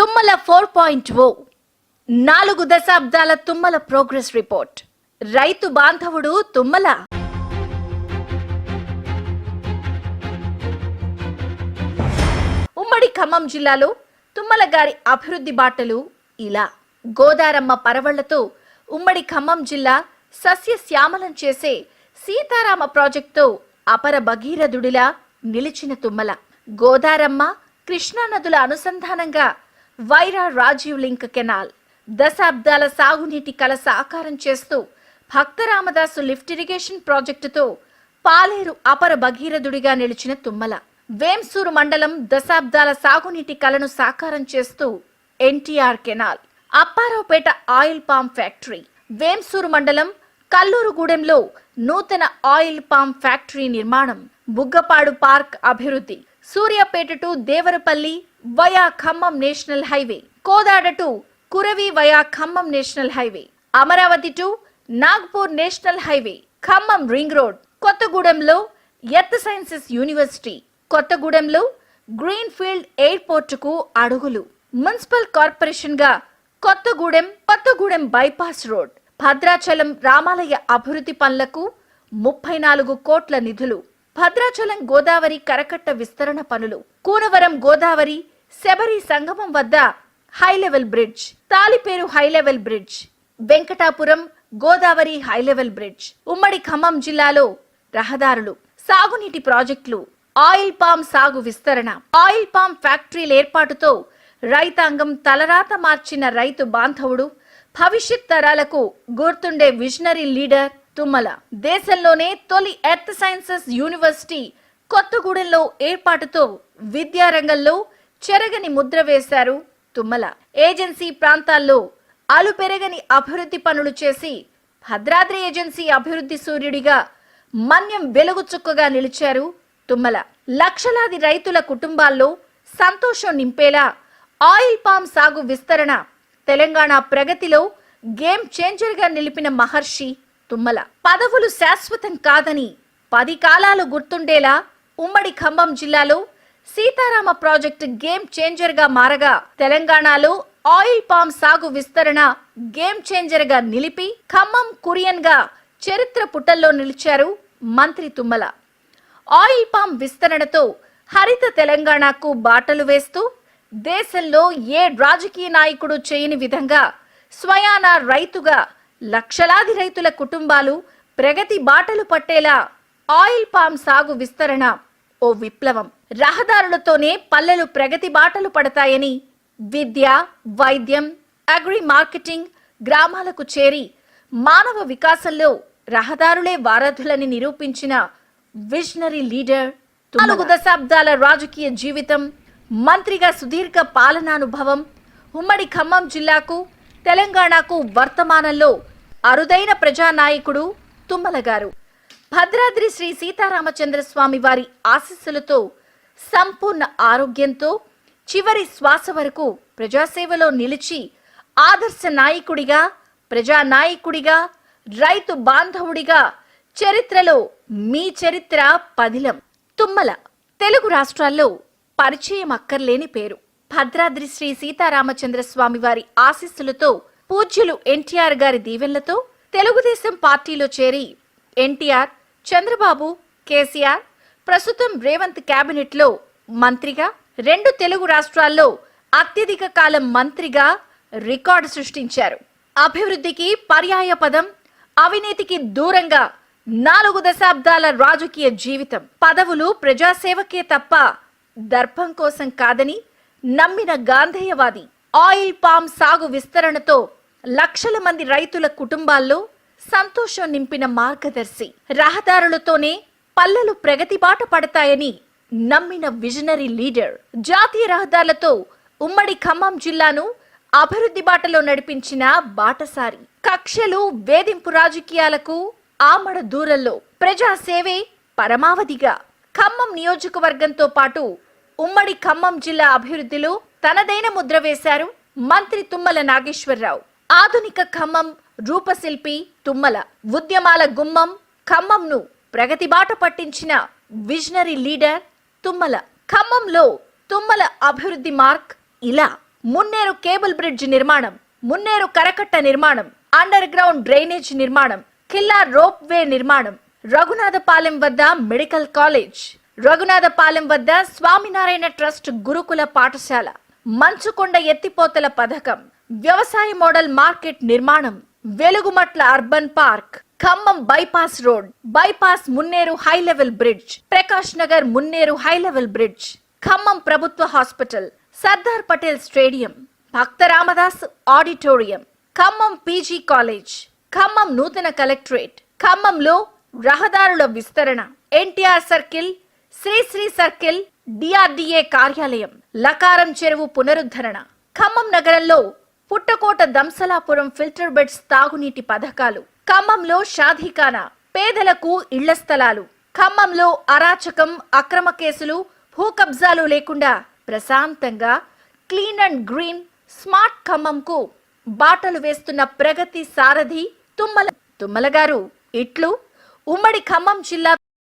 Tummala four point ఓ నాలుగు దశాబ్దాల Tummala progress report. రైతు బాంధవుడు తుమ్మల. ఉమ్మడి ఖమ్మం జిల్లాలో తుమ్మల గారి అభివృద్ధి బాటలు ఇలా. గోదారమ్మ పరవళ్ళతో ఉమ్మడి ఖమ్మం జిల్లా సస్యశ్యామలం చేసే సీతారామ ప్రాజెక్టుతో అపర భగీరథుడిలా నిలిచిన తుమ్మల. గోదారమ్మ కృష్ణా నదుల అనుసంధానంగా వైరా రాజీవ్ లింక్ కెనాల్. దశాబ్దాల సాగునీటి కల సాకారం చేస్తూ భక్తరామదాసు లిఫ్ట్ ఇరిగేషన్ ప్రాజెక్టుతో పాలేరు అపర భగీరథుడిగా నిలిచిన తుమ్మల. వేంసూరు మండలం దశాబ్దాల సాగునీటి కలను సాకారం చేస్తూ NTR canal. Apparaopeta oil palm factory. Vemsoor మండలం కల్లూరుగూడెంలో నూతన ఆయిల్ పామ్ ఫ్యాక్టరీ నిర్మాణం. బుగ్గపాడు పార్క్ అభివృద్ధి. Suryapet to Devarapalli via Khammam national highway. Kodad to Kuravi via Khammam national highway. Amaravati to Nagpur national highway. Khammam ring road. కొత్తగూడెంలో earth sciences university. కొత్తగూడెంలో green field ఎయిర్పోర్టుకు అడుగులు. Municipal కార్పొరేషన్గా Kothagudem Kothagudem bypass road. Bhadrachalam రామాలయ అభివృద్ధి పనులకు ముప్పై నాలుగు కోట్ల నిధులు. భద్రాచలం గోదావరి కరకట్ట విస్తరణ పనులు. కూనవరం గోదావరి శబరి సంగమం వద్ద high level bridge. Taliperu high level bridge. Venkatapuram Godavari high level bridge. ఉమ్మడి ఖమ్మం జిల్లాలో రహదారులు. సాగునీటి ప్రాజెక్టులు. ఆయిల్ పామ్ సాగు విస్తరణ. ఆయిల్ పామ్ ఫ్యాక్టరీల ఏర్పాటుతో రైతాంగం తలరాత మార్చిన రైతు బాంధవుడు భవిష్యత్ తరాలకు గుర్తుండే విజనరీ లీడర్ తుమ్మల. దేశంలోనే తొలి ఎర్త్ సైన్సెస్ యూనివర్సిటీ కొత్తగూడెంలో ఏర్పాటుతో విద్యారంగంలో చెరగని ముద్ర వేశారు తుమ్మల. ఏజెన్సీ ప్రాంతాల్లో అలుపెరగని అభివృద్ధి పనులు చేసి భద్రాద్రి ఏజెన్సీ అభివృద్ధి సూర్యుడిగా మన్యం వెలుగుచుక్కగా నిలిచారు తుమ్మల. లక్షలాది రైతుల కుటుంబాల్లో సంతోషం నింపేలా ఆయిల్ పామ్ సాగు విస్తరణ తెలంగాణ ప్రగతిలో గేమ్ చేంజర్గా నిలిపిన మహర్షి తుమ్మల. పదవులు శాశ్వతం కాదని పది కాలాలు గుర్తుండేలా ఉమ్మడి ఖమ్మం జిల్లాలో సీతారామ ప్రాజెక్టు గేమ్ చేంజర్గా మారగా తెలంగాణలో ఆయిల్ పామ్ సాగు విస్తరణ గేమ్ చేంజర్గా నిలిపి ఖమ్మం కురియన్గా చరిత్ర పుటల్లో నిలిచారు మంత్రి తుమ్మల. ఆయిల్ పామ్ విస్తరణతో హరిత తెలంగాణకు బాటలు వేస్తూ దేశంలో ఏ రాజకీయ నాయకుడు చేయని విధంగా స్వయాన రైతుగా లక్షలాది రైతుల కుటుంబాలు ప్రగతి బాటలు పట్టేలా ఆయిల్ పామ్ సాగు విస్తరణ. ఓ విప్లవం. రహదారులతోనే పల్లెలు ప్రగతి బాటలు పడతాయని విద్య వైద్యం అగ్రి మార్కెటింగ్ గ్రామాలకు చేరి మానవ వికాసంలో రహదారులే వారధులని నిరూపించిన విజనరీ లీడర్ నాలుగు దశాబ్దాల రాజకీయ జీవితం మంత్రిగా సుదీర్ఘ పాలనానుభవం ఉమ్మడి ఖమ్మం జిల్లాకు తెలంగాణకు వర్తమానంలో అరుదైన ప్రజానాయకుడు తుమ్మల గారు. భద్రాద్రి శ్రీ సీతారామచంద్ర స్వామి వారి ఆశీస్సులతో సంపూర్ణ ఆరోగ్యంతో చివరి శ్వాస వరకు ప్రజాసేవలో నిలిచి ఆదర్శ నాయకుడిగా ప్రజానాయకుడిగా రైతు బాంధవుడిగా చరిత్రలో మీ చరిత్ర పదిలం. తుమ్మల తెలుగు రాష్ట్రాల్లో పరిచయం అక్కర్లేని పేరు. భద్రాద్రి శ్రీ సీతారామచంద్ర స్వామి వారి ఆశీస్సులతో పూజ్యులు ఎన్టీఆర్ గారి దీవెనలతో తెలుగుదేశం పార్టీలో చేరి ఎన్టీఆర్ చంద్రబాబు కేసీఆర్ ప్రస్తుతం రేవంత్ కేబినెట్లో మంత్రిగా రెండు తెలుగు రాష్ట్రాల్లో అత్యధిక కాలం మంత్రిగా రికార్డు సృష్టించారు. అభివృద్ధికి పర్యాయ పదం అవినీతికి దూరంగా నాలుగు దశాబ్దాల రాజకీయ జీవితం. పదవులు ప్రజాసేవకే తప్ప దర్పం కోసం కాదని నమ్మిన గాంధేయవాది ఆయిల్ పామ్ సాగు విస్తరణతో లక్షల మంది రైతుల కుటుంబాల్లో సంతోషం నింపిన మార్గదర్శి. రహదారులతోనే పల్లెలు ప్రగతి బాట పడతాయని నమ్మిన విజనరీ లీడర్. జాతీయ రహదారులతో ఉమ్మడి ఖమ్మం జిల్లాను అభివృద్ధి బాటలో నడిపించిన బాటసారి. కక్షలు వేధింపు రాజకీయాలకు ఆమడ దూరంలో ప్రజాసేవే పరమావధిగా. ఖమ్మం నియోజకవర్గంతో పాటు ఉమ్మడి ఖమ్మం జిల్లా అభివృద్ధిలో తనదైన ముద్ర వేశారు మంత్రి తుమ్మల నాగేశ్వరరావు. ఆధునిక ఖమ్మం రూపశిల్పి తుమ్మల ఉద్యమాల గుమ్మం ఖమ్మంను ప్రగతి బాట పట్టించిన విజనరీ లీడర్ తుమ్మల. ఖమ్మంలో తుమ్మల అభివృద్ధి మార్క్ ఇలా. మున్నేరు కేబుల్ బ్రిడ్జ్ నిర్మాణం మున్నేరు కరకట్ట నిర్మాణం అండర్ గ్రౌండ్ డ్రైనేజ్ నిర్మాణం కిల్లా రోప్ వే నిర్మాణం రఘునాథపాలెం వద్ద మెడికల్ కాలేజ్ రఘునాథపాలెం వద్ద స్వామినారాయణ ట్రస్ట్ గురుకుల పాఠశాల మంచుకొండ ఎత్తిపోతల పథకం వ్యవసాయ మోడల్ మార్కెట్ నిర్మాణం Velugumatla urban park Khammam bypass road bypass Munneru high level bridge Prakash Nagar Munneru high level bridge Khammam ప్రభుత్వ hospital Sardar Patel stadium Bhakta Ramadas auditorium Khammam PG college Khammam నూతన collectorate ఖమ్మంలో రహదారుల విస్తరణ NTR circle Srisri circle DRDA కార్యాలయం లకారం చెరువు పునరుద్ధరణ. ఖమ్మం నగరంలో Puttakota Damsalapuram filter beds తాగునీటి పథకాలు. ఖమ్మంలో షాదీఖానా పేదలకు ఇళ్ళ స్థలాలు. ఖమ్మంలో అరాచకం అక్రమ కేసులు భూ కబ్జాలు లేకుండా ప్రశాంతంగా క్లీన్ అండ్ గ్రీన్ స్మార్ట్ ఖమ్మంకు బాటలు వేస్తున్న ప్రగతి సారథి తుమ్మల తుమ్మల గారు ఇట్లు ఉమ్మడి ఖమ్మం జిల్లా